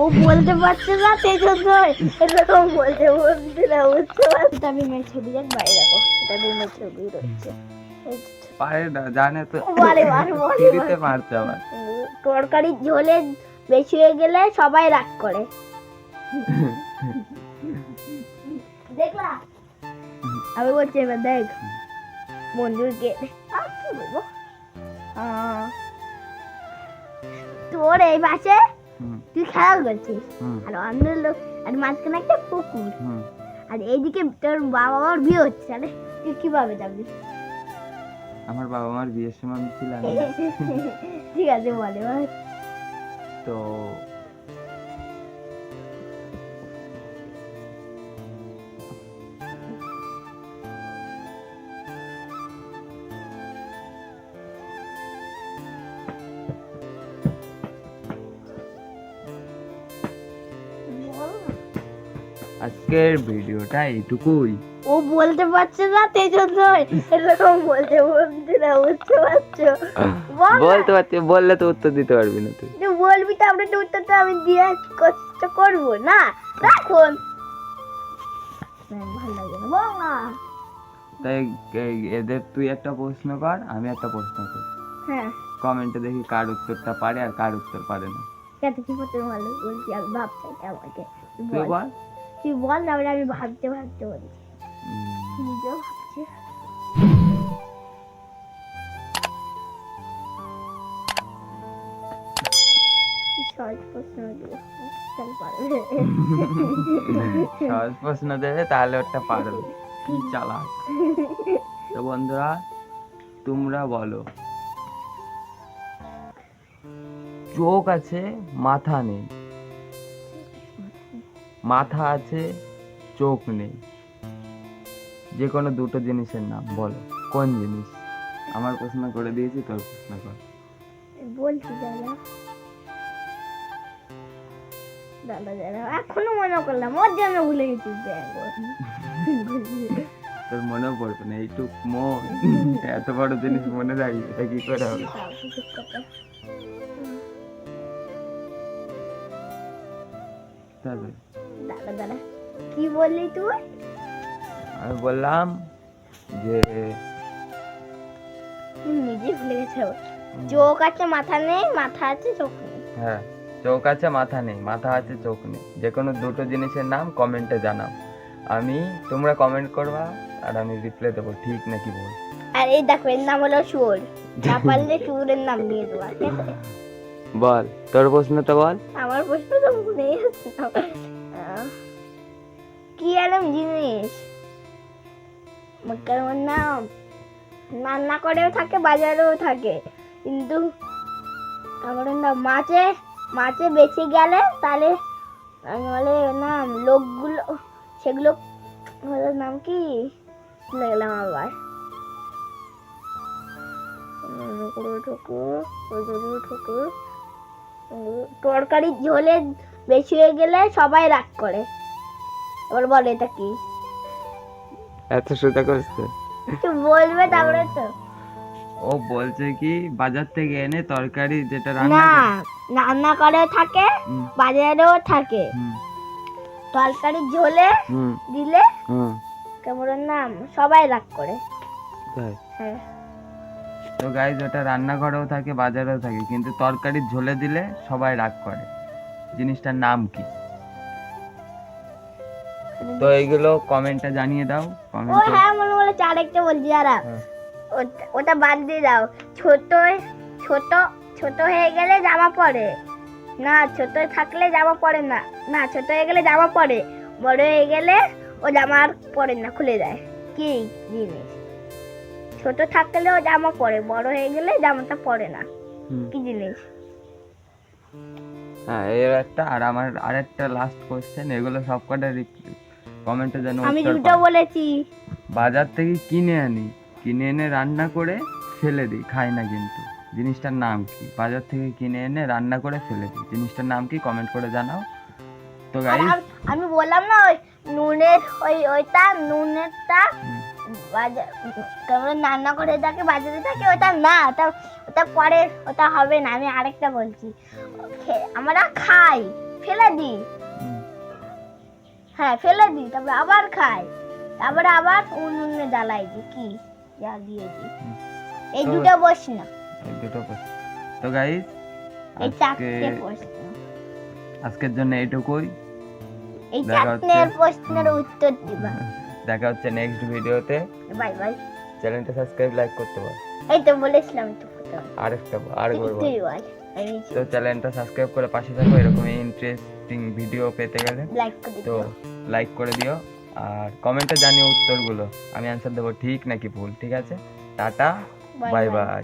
ও বলতে পারছে না সেই জন্য এরকম বলতে না বুঝতে পারছি। আমি মেয়ের ছবি দেখ বাইরে দেখো। সেটা মেয়ের ছবি রয়েছে। পারে না জানে তো। আবার। তরকারি ঝোলে বেশি হয়ে গেলে সবাই রাগ করে। দেখলা? আমি বলছি এবার দেখ কি বলব? তোর এই পাশে তুই খেলা করছিস? আর অন্য লোক আর মাঝখানে একটা পুকুর। আর এইদিকে তোর বাবা মার বিয়ে হচ্ছে তাহলে তুই কীভাবে যাবি? আমার বাবা মার বিয়ের সময় আমি ছিলাম ঠিক আছে বলে বল। তো আজকের ভিডিওটা এইটুকুই। ও বলতে পারছে না জন্য এরকম বলছে বলতে না বুঝতে পারছ? বলতে পারছি বললে তো উত্তর দিতে পারবি না তুই। তুই বলবি তারপরে তো উত্তরটা আমি দিয়ে কষ্ট করব না? রাখুন। ভালো লাগে না বল না। তাই এদের তুই একটা প্রশ্ন কর আমি একটা প্রশ্ন কর। হ্যাঁ। কমেন্টে দেখি কার উত্তরটা পারে আর কার উত্তর পারে না। কি করতে ভালো বলছি আমি আমাকে। তুই তুই বল। তুই বল তারপরে আমি ভাবতে ভাবতে বলছি। নিজেও ভাবছি। সহজ প্রশ্ন সহজ দেবে তাহলে ওটা পারবে। কি চালাক। তো বন্ধুরা তোমরা বলো। চোখ আছে মাথা নেই। মাথা আছে চোখ নেই। যে কোনো দুটো জিনিসের নাম বলো। কোন জিনিস? আমার প্রশ্ন করে দিয়েছি তোর প্রশ্ন কর। বলছি দাদা। দাদা দাদা এখনও মনে করলাম ওর জন্য ভুলে গেছি তোর পড়বে না এইটুক মন। এত বড় জিনিস মনে রাখবি এটা কি করে হবে? তাহলে দাদা দাদা কি বললি তুই? আমি বললাম যে নিজে ভুলে গেছে চোখ আছে মাথা নেই মাথা আছে চোখ নেই। হ্যাঁ চোখ আছে মাথা নেই মাথা আছে চোখ নেই। যে কোনো দুটো জিনিসের নাম কমেন্টে জানাও। আমি তোমরা কমেন্ট করবা আর আমি রিপ্লাই দেবো ঠিক নাকি বল আর এই দেখো এর নাম হলো সুর। না পারলে সুরের নাম নিয়ে দেবো বল তোর প্রশ্নটা বল। আমার প্রশ্ন তো মনে আসছে কি এরম জিনিস? মক্কার না, রান্না করেও থাকে, বাজারেও থাকে। কিন্তু আমার না, মাছে মাছে বেঁচে গেলে তাহলে বলে নাম লোকগুলো, সেগুলো নাম কি? ভুলে গেলাম আবার। তরকারি ঝোলে বেশি হয়ে গেলে সবাই রাগ করে। এবার বল এটা কি? এত সোজা করছে। বলবে তারপরে তো। ও বলছে কি বাজার থেকে এনে তরকারি যেটা রান্না না রান্না করে থাকে বাজারেও থাকে। তরকারি ঝোলে দিলে কেমন নাম সবাই রাগ করে। হ্যাঁ। তো গাইজ ওটা রান্নাঘরেও থাকে বাজারেও থাকে কিন্তু তরকারি ঝোলে দিলে সবাই রাগ করে। জিনিসটার নাম কি? তো এইগুলো কমেন্টে জানিয়ে দাও ও কমেন্টে হ্যাঁ মনে বলে আরেকটা বলছি যারা হ্যাঁ। ওটা- ওটা বাদ দিয়ে দাও। ছোট ছোট ছোট হয়ে গেলে জামা পরে। না ছোট থাকলে জামা পরে না। না ছোট হয়ে গেলে জামা পরে। বড় হয়ে গেলে ও জামা আর পরে না খুলে যায়। কি জিনিস? ছোট থাকলে ও জামা পরে বড় হয়ে গেলে জামাটা পরে না। কি জিনিস? হ্যাঁ এর একটা আর আমার আরেকটা লাস্ট কোশ্চেন এগুলো সব কটা কমেন্টে যেন আমি দুটো বলেছি। বাজার থেকে কিনে আনি। কিনে এনে রান্না করে ফেলে দিই খাই না কিন্তু। জিনিসটার নাম কি? বাজার থেকে কিনে এনে রান্না করে ফেলে দিই। জিনিসটার নাম কি? কমেন্ট করে জানাও। তো গাইস আমি বললাম না ওই নুনের ওই ওইটা নুনেরটা বাজার রান্না করে থাকে বাজারে থাকে ওটা না ওটা ওটা পরে ওটা হবে না আমি আরেকটা বলছি। আমরা খাই ফেলে দিই। হ্যাঁ ফেলে দিই তারপরে আবার খাই। তারপরে আবার উনুনে জ্বালাই দিই কি? জ্বালিয়ে দিই। এই দুটো প্রশ্ন এই দুটো প্রশ্ন। তো গাইস এই চারটে প্রশ্ন। আজকের জন্য এইটুকুই। এই চারটের প্রশ্নের উত্তর দিবা। দেখা হচ্ছে নেক্সট ভিডিওতে বাই বাই। চ্যানেলটা সাবস্ক্রাইব লাইক করতে পারো। এই তো বলেছিলাম তো আরেকটা আর বল। তুই বল তো চ্যানেলটা সাবস্ক্রাইব করে পাশে থাকো এরকম ইন্টারেস্টিং ভিডিও পেতে গেলে। লাইক করে তো লাইক করে দিও। আর কমেন্টে জানিও উত্তরগুলো। আমি অ্যান্সার দেবো ঠিক নাকি ভুল ঠিক আছে? Tata bye bye